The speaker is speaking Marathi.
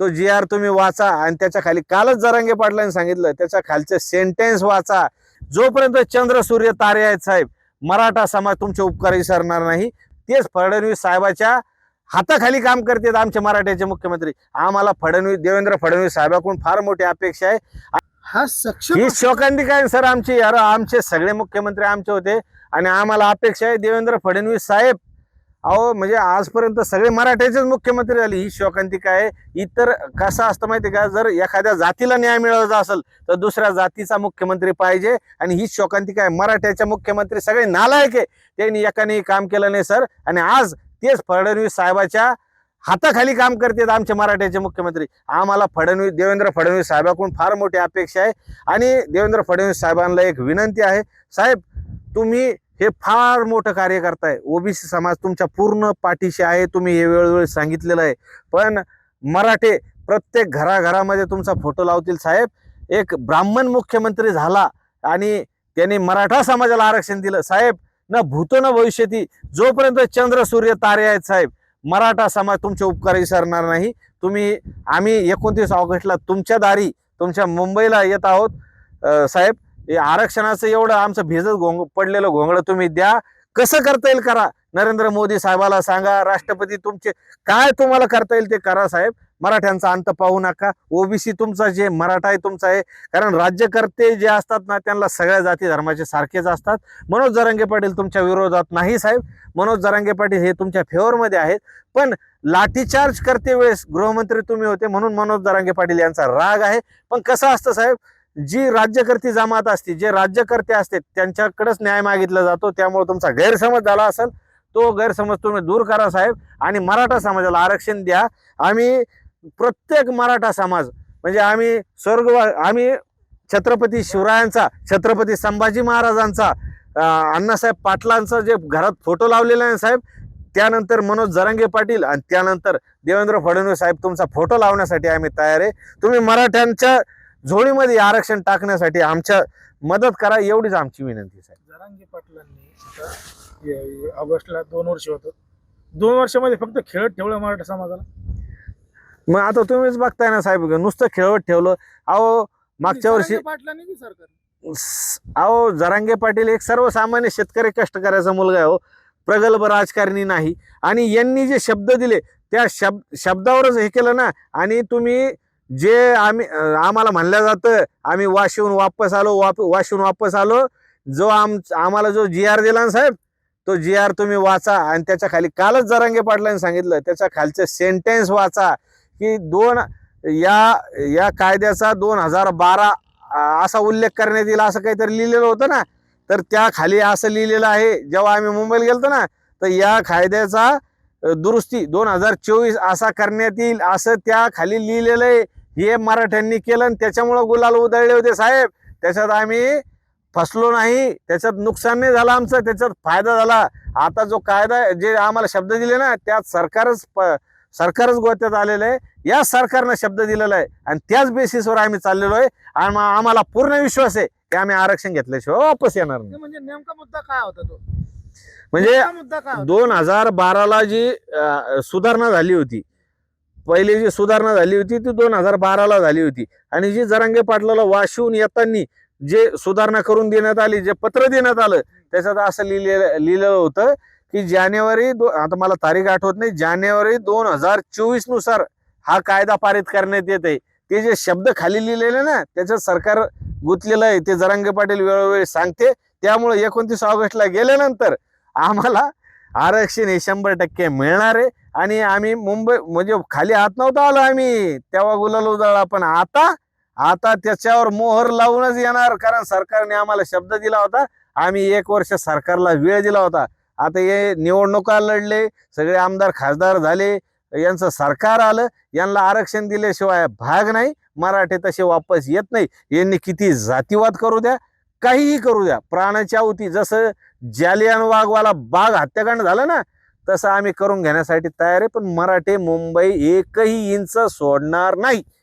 तो जी आर तुम्ही वाचा आणि त्याच्याखाली कालच जरांगे पाटलांनी सांगितलं त्याच्या खालचे सेंटेन्स वाचा. जोपर्यंत चंद्र सूर्य तारे आहेत साहेब मराठा समाज तुमचे उपकार विसरणार नाही. तेच फडणवीस साहेबाच्या हाताखाली काम करतात आमचे मराठ्याचे मुख्यमंत्री. आम्हाला फडणवीस देवेंद्र फडणवीस साहेबाकडून फार मोठी अपेक्षा आहे. हा सक्षम ही शोकांतिका आहे सर आमची यार आमचे सगळे मुख्यमंत्री आमचे होते आणि आम्हाला अपेक्षा आहे. देवेंद्र फडणवीस साहेब अहो म्हणजे आजपर्यंत सगळे मराठ्याचेच मुख्यमंत्री झाले ही शोकांती काय इतर कसं असतं माहिती का? जर एखाद्या जातीला न्याय मिळवायचा असेल तर दुसऱ्या जातीचा मुख्यमंत्री पाहिजे. आणि ही शोकांतिका आहे. मराठ्याच्या मुख्यमंत्री सगळे नालायक आहे. त्यांनी एकाने काम केलं नाही सर. आणि आज तेच फडणवीस साहेबाच्या हाताखाली काम करतात आमचे मराठ्याचे मुख्यमंत्री. आम्हाला फडणवीस देवेंद्र फडणवीस साहेबाकडून फार मोठी अपेक्षा आहे. आणि देवेंद्र फडणवीस साहेबांना एक विनंती आहे. साहेब तुम्ही हे फार मोठं कार्य करताय. ओबीसी समाज तुमच्या पूर्ण पाठीशी आहे तुम्ही हे वेळोवेळी सांगितलेलं आहे. पण मराठे प्रत्येक घराघरामध्ये तुमचा फोटो लावतील साहेब. एक ब्राह्मण मुख्यमंत्री झाला आणि त्यांनी मराठा समाजाला आरक्षण दिलं. साहेब न भूतो न भविष्यती जोपर्यंत चंद्र सूर्य तारे आहेत साहेब मराठा समाज तुमचे उपकार विसरणार नाही. तुम्ही आम्ही एकोणतीस ऑगस्टला तुमच्या दारी तुमच्या मुंबईला येत आहोत. साहेब हे आरक्षणाचं एवढं आमचं भिजत घोंग पडलेलं घोंगडं तुम्ही द्या. कसं करता येईल करा. नरेंद्र मोदी साहेबाला सांगा राष्ट्रपती तुमचे काय तुम्हाला करता येईल ते करा साहेब. मराठ्यांचा अंत पाहू नका. ओबीसी तुमचा जे मराठा आहे तुमचा आहे. कारण राज्यकर्ते जे असतात ना त्यांना सगळ्या जाती धर्माचे सारखेच असतात. मनोज जरांगे पाटील तुमच्या विरोधात नाही साहेब. मनोज जरांगे पाटील हे तुमच्या फेवरमध्ये आहेत. पण लाठीचार्ज करते वेळेस गृहमंत्री तुम्ही होते म्हणून मनोज जरांगे पाटील यांचा राग आहे. पण कसं असतं साहेब? जी राज्यकर्ती जमात असते जे राज्यकर्ते असते त्यांच्याकडेच न्याय मागितला जातो. त्यामुळे तुमचा गैरसमज झाला असेल तो गैरसमज तुम्ही दूर करा साहेब. आणि मराठा समाजाला आरक्षण द्या. आम्ही प्रत्येक मराठा समाज म्हणजे आम्ही स्वर्ग आम्ही छत्रपती शिवरायांचा छत्रपती संभाजी महाराजांचा अण्णासाहेब पाटलांचा जे घरात फोटो लावलेला आहे साहेब त्यानंतर मनोज जरांगे पाटील आणि त्यानंतर देवेंद्र फडणवीस साहेब तुमचा फोटो लावण्यासाठी आम्ही तयार आहे. तुम्ही मराठ्यांच्या झोळीमध्ये आरक्षण टाकण्यासाठी आमच्या मदत करा एवढीच आमची विनंती साहेब. जरांगे पाटलांनी ऑगस्टला दोन वर्ष होतं. दोन वर्षामध्ये फक्त खेळत ठेवलं मराठा समाजाला. मग आता तुम्हीच बघताय ना साहेब नुसतं खेळवत ठेवलं. अहो मागच्या वर्षी पाटलांनी सरकार अहो जरांगे पाटील एक सर्वसामान्य शेतकरी कष्टकऱ्याचा मुलगा आहे हो. प्रगल्भ राजकारणी नाही. आणि यांनी जे शब्द दिले त्या शब्द शब्दावरच हे केलं ना. आणि तुम्ही जे आम्ही आम्हाला म्हणलं जातं आम्ही वाशिवून वापस आलो वाप वाशिवून वापस आलो जो आम आम्हाला जो जी आर दिला ना साहेब तो जी आर तुम्ही वाचा आणि त्याच्याखाली कालच जरांगे पाटलांनी सांगितलं त्याच्या खालचं सेंटेन्स वाचा की दोन या या कायद्याचा दोन हजार बारा असा उल्लेख करण्यात येईल असं काहीतरी लिहिलेलं होतं ना तर त्या खाली असं लिहिलेलं आहे जेव्हा आम्ही मुंबईला गेलतो ना तर या कायद्याचा दुरुस्ती दोन हजार चोवीस असा करण्यात येईल असं त्या खाली लिहिलेलं आहे. हे मराठ्यांनी केलं आणि त्याच्यामुळं गुलाल उधळले होते साहेब. त्याच्यात आम्ही फसलो नाही. त्याच्यात नुकसान नाही झालं आमचं त्याच्यात फायदा झाला. आता जो कायदा जे आम्हाला शब्द दिले ना त्यात सरकारच सरकारच गोत्यात आलेलं आहे. या सरकारनं शब्द दिलेला आहे. आणि त्याच बेसिसवर आम्ही चाललेलो आहे. आणि आम्हाला पूर्ण विश्वास आहे की आम्ही आरक्षण घेतल्याशिवाय वापस येणार नाही. म्हणजे नेमका मुद्दा काय होता तो? म्हणजे? दोन हजार बाराला जी सुधारणा झाली होती पहिली जी सुधारणा झाली होती ती दोन हजार बाराला झाली होती. आणि जी जरांगे पाटलाला वाशिवून येताना जे सुधारणा करून देण्यात आली जे पत्र देण्यात आलं त्याच्यात असं लिहिलेलं लिहिलेलं होतं की जानेवारी दो आता मला तारीख आठवत नाही जानेवारी दोन हजार चोवीसनुसार हा कायदा पारित करण्यात येत आहे. ते जे शब्द खाली लिहिलेले ना त्याच्यात सरकार गुंतलेलं आहे ते जरांगे पाटील वेळोवेळी सांगते. त्यामुळे एकोणतीस ऑगस्टला गेल्यानंतर आम्हाला आरक्षण हे शंभर टक्के मिळणार आहे. आणि आम्ही मुंबई म्हणजे खाली हात नव्हता आलो आम्ही. तेव्हा गुलाल उधळला पण आता आता त्याच्यावर मोहर लावूनच येणार कारण सरकारने आम्हाला शब्द दिला होता. आम्ही एक वर्ष सरकारला वेळ दिला होता. आता हे निवडणुका लढले सगळे आमदार खासदार झाले यांचं सरकार आलं यांना आरक्षण दिल्याशिवाय भाग नाही मराठे तसे वापस येत नाही. यांनी किती जातीवाद करू द्या काहीही करू द्या. प्राणाच्या होती जसं जालियान वाघवाला बाग हत्याकांड झालं ना तसं आम्ही करून घेण्यासाठी तयार आहे पण मराठे मुंबई एकही इंच सोडणार नाही.